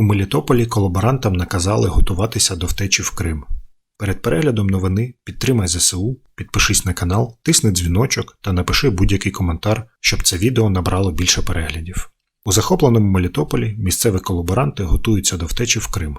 У Мелітополі колаборантам наказали готуватися до втечі в Крим. Перед переглядом новини підтримай ЗСУ, підпишись на канал, тисни дзвіночок та напиши будь-який коментар, щоб це відео набрало більше переглядів. У захопленому Мелітополі місцеві колаборанти готуються до втечі в Крим.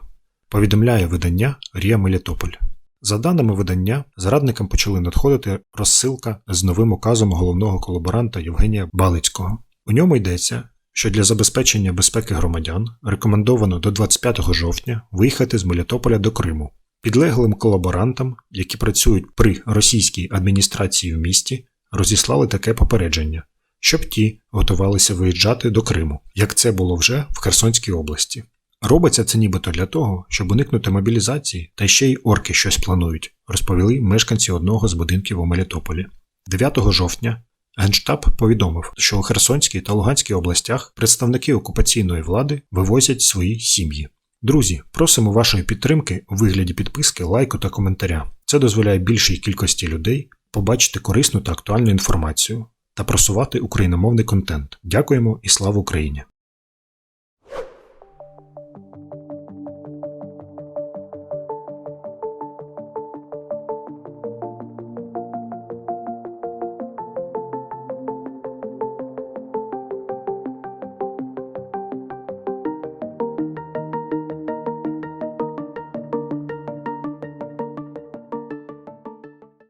Повідомляє видання Рія Мелітополь. За даними видання, зрадникам почали надходити розсилка з новим указом головного колаборанта Євгенія Балицького. У ньому йдеться, що для забезпечення безпеки громадян рекомендовано до 25 жовтня виїхати з Мелітополя до Криму. Підлеглим колаборантам, які працюють при російській адміністрації в місті, розіслали таке попередження, щоб ті готувалися виїжджати до Криму, як це було вже в Херсонській області. Робиться це нібито для того, щоб уникнути мобілізації, та ще й орки щось планують, розповіли мешканці одного з будинків у Мелітополі. 9 жовтня Генштаб повідомив, що у Херсонській та Луганській областях представники окупаційної влади вивозять свої сім'ї. Друзі, просимо вашої підтримки у вигляді підписки, лайку та коментаря. Це дозволяє більшій кількості людей побачити корисну та актуальну інформацію та просувати україномовний контент. Дякуємо і слава Україні!